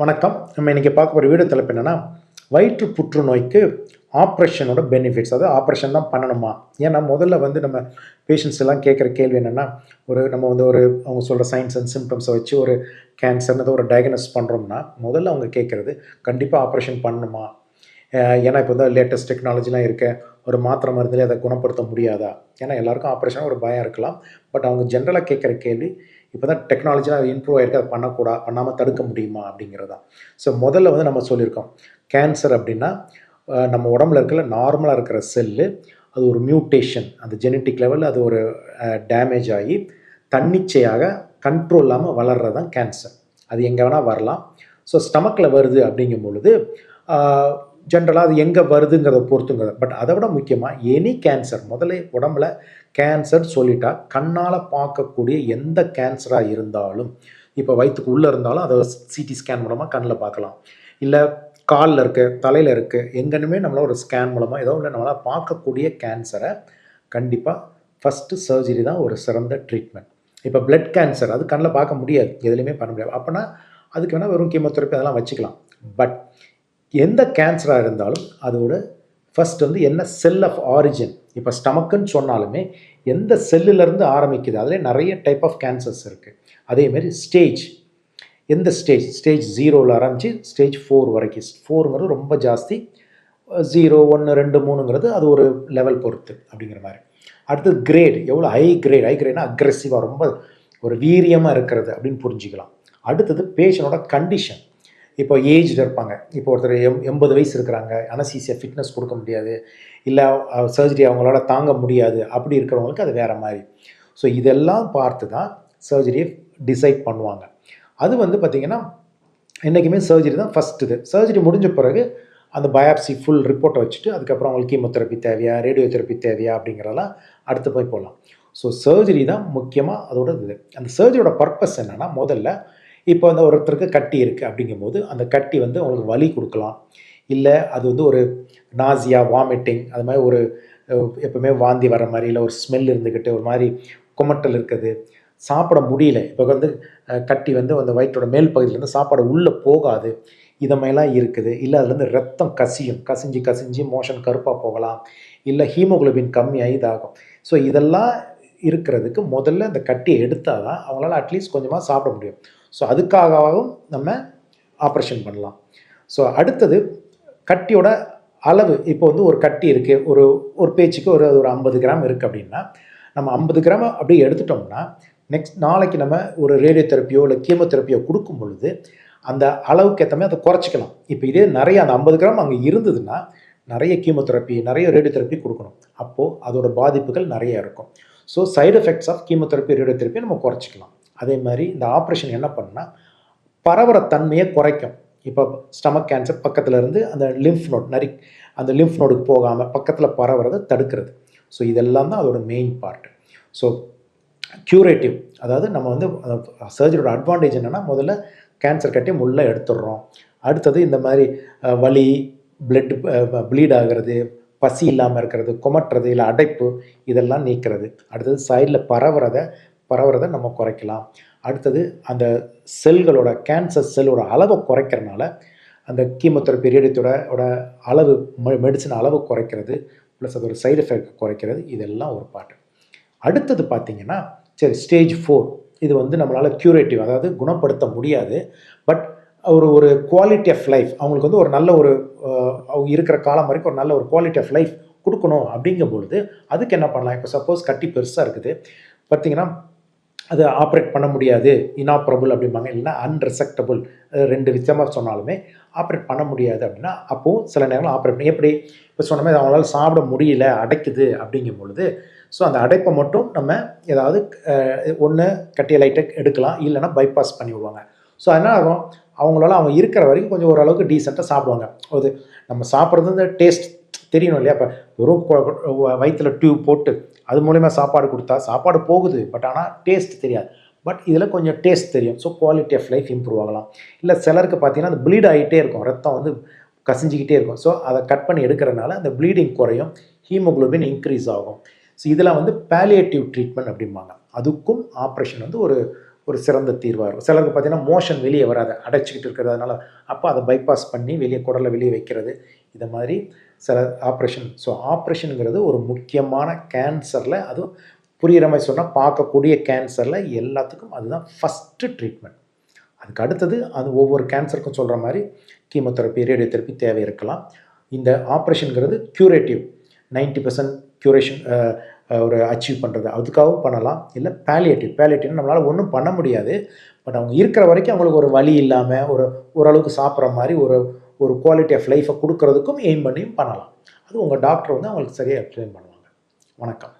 வணக்கம். நம்ம இன்றைக்கி பார்க்க போகிற வீடியோ தலைப்பு என்னென்னா வயிற்று புற்றுநோய்க்கு ஆப்ரேஷனோட பெனிஃபிட்ஸ் அதாவது ஆப்ரேஷன் தான் பண்ணணுமா? ஏன்னா முதல்ல வந்து நம்ம பேஷண்ட்ஸ் எல்லாம் கேட்குற கேள்வி என்னென்னா ஒரு நம்ம வந்து ஒரு அவங்க சொல்கிற சயின்ஸ் அண்ட் சிம்டம்ஸை வச்சு ஒரு கேன்சர்னு ஒரு டயக்னோஸ் பண்ணுறோம்னா முதல்ல அவங்க கேட்குறது கண்டிப்பாக ஆப்ரேஷன் பண்ணணுமா? ஏன்னா இப்போ வந்து லேட்டஸ்ட் டெக்னாலஜிலாம் இருக்க ஒரு மாத்திரை மருந்துலேயே அதை குணப்படுத்த முடியாதா? ஏன்னா எல்லாருக்கும் ஆப்ரேஷன் ஒரு பயம் இருக்கலாம். பட் அவங்க ஜென்ரலாக கேட்குற கேள்வி இப்போ தான் டெக்னாலஜிலாம் இம்ப்ரூவ் ஆகிருக்கு அதை பண்ணக்கூடா பண்ணாமல் தடுக்க முடியுமா அப்படிங்கிறதா. ஸோ முதல்ல வந்து நம்ம சொல்லியிருக்கோம் கேன்சர் அப்படின்னா நம்ம உடம்புல இருக்கிற நார்மலாக இருக்கிற செல்லு அது ஒரு மியூட்டேஷன் அந்த ஜெனட்டிக் லெவலில் அது ஒரு டேமேஜ் ஆகி தன்னிச்சையாக கண்ட்ரோல் இல்லாமல் வளர்கிறது தான் கேன்சர் அது எங்கே வேணால் வரலாம். ஸோ ஸ்டமக்கில் வருது அப்படிங்கும் பொழுது ஜென்ரலாக அது எங்கே வருதுங்கிறத பொறுத்துங்கிறத. பட் அதை விட முக்கியமாக எனி கேன்சர் முதல்ல உடம்புல கேன்சர் சொல்லிட்டா கண்ணால் பார்க்கக்கூடிய எந்த கேன்சராக இருந்தாலும் இப்போ வயிற்றுக்கு உள்ளே இருந்தாலும் அதை சிடி ஸ்கேன் மூலமாக கண்ணில் பார்க்கலாம். இல்லை காலில் இருக்க தலையில் இருக்க எங்கேனுமே நம்மளால் ஒரு ஸ்கேன் மூலமாக ஏதோ இல்லை நம்மளால் பார்க்கக்கூடிய கேன்சரை கண்டிப்பாக ஃபஸ்ட்டு சர்ஜரி தான் ஒரு சிறந்த ட்ரீட்மெண்ட் இப்போ பிளட் கேன்சர் அது கண்ணில் பார்க்க முடியாது எதுலேயுமே பண்ண முடியாது. அப்போனா அதுக்கு வேணால் வெறும் கீமோதெரப்பி அதெல்லாம் வச்சுக்கலாம். பட் எந்த கேன்சராக இருந்தாலும் அதோட ஃபஸ்ட் வந்து என்ன செல் ஆஃப் ஆரிஜின் இப்போ ஸ்டமக்குன்னு சொன்னாலுமே எந்த செல்லுலேருந்து ஆரம்பிக்குது? அதில் நிறைய டைப் ஆஃப் கேன்சர்ஸ் இருக்குது அதேமாரி ஸ்டேஜ் எந்த ஸ்டேஜ் ஸ்டேஜ் ஜீரோவில் ஆரம்பித்து ஸ்டேஜ் ஃபோர் வரைக்கும். ஃபோருங்கிறது ரொம்ப ஜாஸ்தி. ஜீரோ ஒன்று ரெண்டு மூணுங்கிறது அது ஒரு லெவல் பொறுத்து அப்படிங்கிற மாதிரி. அடுத்தது கிரேட் எவ்வளோ ஹை கிரேட் ஹை கிரேட்னா அக்ரெசிவாக ரொம்ப ஒரு வீரியமாக இருக்கிறது அப்படின்னு புரிஞ்சுக்கலாம். அடுத்தது பேஷனோட கண்டிஷன் இப்போ ஏஜ்டு இருப்பாங்க. இப்போ ஒருத்தர் எம் எண்பது வயசு இருக்கிறாங்க. அனசீசியா ஃபிட்னஸ் கொடுக்க முடியாது. இல்லை சர்ஜரி அவங்களால தாங்க முடியாது. அப்படி இருக்கிறவங்களுக்கு அது வேறு மாதிரி. ஸோ இதெல்லாம் பார்த்து தான் சர்ஜரியை டிசைட் பண்ணுவாங்க. அது வந்து பார்த்திங்கன்னா என்றைக்குமே சர்ஜரி தான் ஃபஸ்ட் இது. சர்ஜரி முடிஞ்ச பிறகு அந்த பயாப்சி ஃபுல் ரிப்போர்ட்டை வச்சுட்டு அதுக்கப்புறம் அவங்களுக்கு கீமோதெரப்பி தேவையா ரேடியோ தெரப்பி தேவையா அப்படிங்கிறதெல்லாம் அடுத்து போய் போகலாம் ஸோ சர்ஜரி தான் முக்கியமாக அதோட இது அந்த சர்ஜரியோட பர்பஸ் என்னென்னா முதல்ல இப்போ வந்து ஒருத்தருக்கு கட்டி இருக்குது அப்படிங்கும்போது அந்த கட்டி வந்து அவங்களுக்கு வலி கொடுக்கலாம். இல்லை அது வந்து ஒரு நாசியா வாமிட்டிங் அது மாதிரி ஒரு எப்பவுமே வாந்தி வர மாதிரி இல்லை ஒரு ஸ்மெல் இருந்துக்கிட்டு ஒரு மாதிரி குமட்டல் இருக்குது. சாப்பிட முடியல. இப்போ வந்து கட்டி வந்து அந்த வயிற்றோட மேல் பகுதியிலேருந்து சாப்பாடு உள்ளே போகாது. இதை மாதிரிலாம் இருக்குது. இல்லை அதுலேருந்து ரத்தம் கசியும். கசிஞ்சு கசிஞ்சு மோஷன் கருப்பாக போகலாம். இல்லை ஹீமோகுளோபின் கம்மியாகி இதாகும். ஸோ இதெல்லாம் இருக்கிறதுக்கு முதல்ல அந்த கட்டியை எடுத்தால் தான் அவங்களால அட்லீஸ்ட் கொஞ்சமாக சாப்பிட முடியும். ஸோ அதுக்காகவும் நம்ம ஆப்ரேஷன் பண்ணலாம். ஸோ அடுத்தது கட்டியோட அளவு. இப்போ வந்து ஒரு கட்டி இருக்குது ஒரு ஒரு பேச்சுக்கு ஒரு ஒரு ஐம்பது கிராம் இருக்குது அப்படின்னா நம்ம ஐம்பது கிராம் அப்படியே எடுத்துட்டோம்னா நெக்ஸ்ட் நாளைக்கு நம்ம ஒரு ரேடியோ தெரப்பியோ இல்லை கீமோதெரப்பியோ கொடுக்கும் பொழுது அந்த அளவுக்கு ஏற்ற மாதிரி அதை குறைச்சிக்கலாம். இப்போ இதே நிறைய அந்த ஐம்பது கிராம் அங்கே இருந்ததுன்னா நிறைய கீமோதெரப்பி நிறைய ரேடியோ தெரப்பி கொடுக்கணும். அப்போது அதோட பாதிப்புகள் நிறைய இருக்கும். So side effects of chemotherapy radio therapy நம்ம குறைச்சிக்கலாம். அதே மாதிரி இந்த ஆப்ரேஷன் என்ன பண்ணுன்னா பரவுற தன்மையை குறைக்கும். இப்போ ஸ்டமக் கேன்சர் பக்கத்தில் இருந்து அந்த லிம்ஃப் நோட் நரி அந்த லிம்ஃப் நோடுக்கு போகாமல் பக்கத்தில் பரவுறதை தடுக்கிறது. ஸோ இதெல்லாம் தான் அதோட மெயின் பார்ட் ஸோ க்யூரேட்டிவ் அதாவது நம்ம வந்து சர்ஜரியோட அட்வான்டேஜ் என்னென்னா முதல்ல கேன்சர் கட்டி முள்ள எடுத்துடுறோம். அடுத்தது இந்த மாதிரி வலி பிளட் ப்ளீட் ஆகிறது பசி இல்லாமல் இருக்கிறது குமட்டுறது இல்லை அடைப்பு இதெல்லாம் நீக்கிறது. அடுத்தது சைடில் பரவுறதை பரவுறதை நம்ம குறைக்கலாம். அடுத்தது அந்த செல்களோட கேன்சர் செல்லோட அளவை குறைக்கிறனால அந்த கீமோதெரப்பி ரேடியத்தோட அளவு மெடிசன் அளவு குறைக்கிறது ப்ளஸ் அதோட சைடு எஃபெக்ட் குறைக்கிறது இதெல்லாம் ஒரு பாட்டு. அடுத்தது பார்த்தீங்கன்னா சரி ஸ்டேஜ் ஃபோர் இது வந்து நம்மளால் க்யூரேட்டிவ் அதாவது குணப்படுத்த முடியாது. பட் ஒரு ஒரு குவாலிட்டி ஆஃப் லைஃப் அவங்களுக்கு வந்து ஒரு நல்ல ஒரு அவங்க இருக்கிற காலம் வரைக்கும் ஒரு நல்ல ஒரு குவாலிட்டி ஆஃப் லைஃப் கொடுக்கணும் அப்படிங்கும் பொழுது அதுக்கு என்ன பண்ணலாம்? இப்போ சப்போஸ் கட்டி பெருசாக இருக்குது. பார்த்தீங்கன்னா அது ஆப்ரேட் பண்ண முடியாது. இனாப்ரபுள் அப்படிம்பாங்க. இல்லைன்னா அன்ரிசெக்டபுள் ரெண்டு விஷயமாக சொன்னாலுமே ஆப்ரேட் பண்ண முடியாது அப்படின்னா அப்போவும் சில நேரங்கள் ஆப்ரேட் பண்ணி எப்படி? இப்போ சொன்ன மாதிரி அவங்களால சாப்பிட முடியல அடைக்குது அப்படிங்கும் பொழுது ஸோ அந்த அடைப்பை மட்டும் நம்ம ஏதாவது ஒன்று கட்டிய லைட்டை எடுக்கலாம். இல்லைன்னா பைபாஸ் பண்ணி விடுவாங்க. ஸோ அதனால் ஆகும் அவங்களால அவங்க இருக்கிற வரைக்கும் கொஞ்சம் ஓரளவுக்கு டீசெண்டாக சாப்பிடுவாங்க. அது நம்ம சாப்பிட்றது இந்த டேஸ்ட் தெரியணும் இல்லையா? இப்போ வெறும் வயிற்றில் டியூப் போட்டு அது மூலிமா சாப்பாடு கொடுத்தா சாப்பாடு போகுது. பட் ஆனால் டேஸ்ட் தெரியாது. பட் இதில் கொஞ்சம் டேஸ்ட் தெரியும். So quality of life improve ஆகலாம். இல்லை சிலருக்கு பார்த்தீங்கன்னா அது ப்ளீட் ஆகிட்டே இருக்கும். ரத்தம் வந்து கசிஞ்சிக்கிட்டே இருக்கும். ஸோ அதை கட் பண்ணி எடுக்கிறனால அந்த ப்ளீடிங் குறையும். ஹீமோக்ளோபின் இன்க்ரீஸ் ஆகும். ஸோ இதெல்லாம் வந்து பேலியேட்டிவ் ட்ரீட்மெண்ட் அப்படிம்பாங்க. அதுக்கும் ஆப்ரேஷன் வந்து ஒரு ஒரு சிறந்த தீர்வாக இருக்கும். சிலருக்கு பார்த்தீங்கன்னா மோஷன் வெளியே வராது. அடைச்சிக்கிட்டு இருக்கிறதுனால அப்போ அதை பைபாஸ் பண்ணி வெளியே குடலை வெளியே வைக்கிறது. இதை மாதிரி சில ஆப்ரேஷன் ஸோ ஆப்ரேஷனுங்கிறது ஒரு முக்கியமான கேன்சரில் அதுவும் புரிகிற மாதிரி சொன்னால் பார்க்கக்கூடிய கேன்சரில் எல்லாத்துக்கும் அதுதான் ஃபஸ்ட்டு ட்ரீட்மெண்ட் அதுக்கு அடுத்தது அது ஒவ்வொரு கேன்சருக்கும் சொல்கிற மாதிரி கீமோதெரப்பி ரேடியோதெரப்பி தேவை இருக்கலாம். இந்த ஆப்ரேஷனுங்கிறது க்யூரேட்டிவ் 90% பர்சன்ட் க்யூரேஷன் ஒரு அச்சீவ் பண்ணுறது அதுக்காகவும் பண்ணலாம். இல்லை பேலியேட்டிவ் பேலியேட்டிவ் நம்மளால் ஒன்றும் பண்ண முடியாது. பட் அவங்க இருக்கிற வரைக்கும் அவங்களுக்கு ஒரு வலி இல்லாமல் ஒரு ஓரளவுக்கு சாப்பிட்ற மாதிரி ஒரு ஒரு குவாலிட்டி ஆஃப் லைஃப்பை கொடுக்கறதுக்கும் எய்ம் பண்ணியும் பண்ணலாம். அது உங்கள் டாக்டர் வந்து அவங்களுக்கு சரியாக எக்ஸ்பிளைன் பண்ணுவாங்க. வணக்கம்.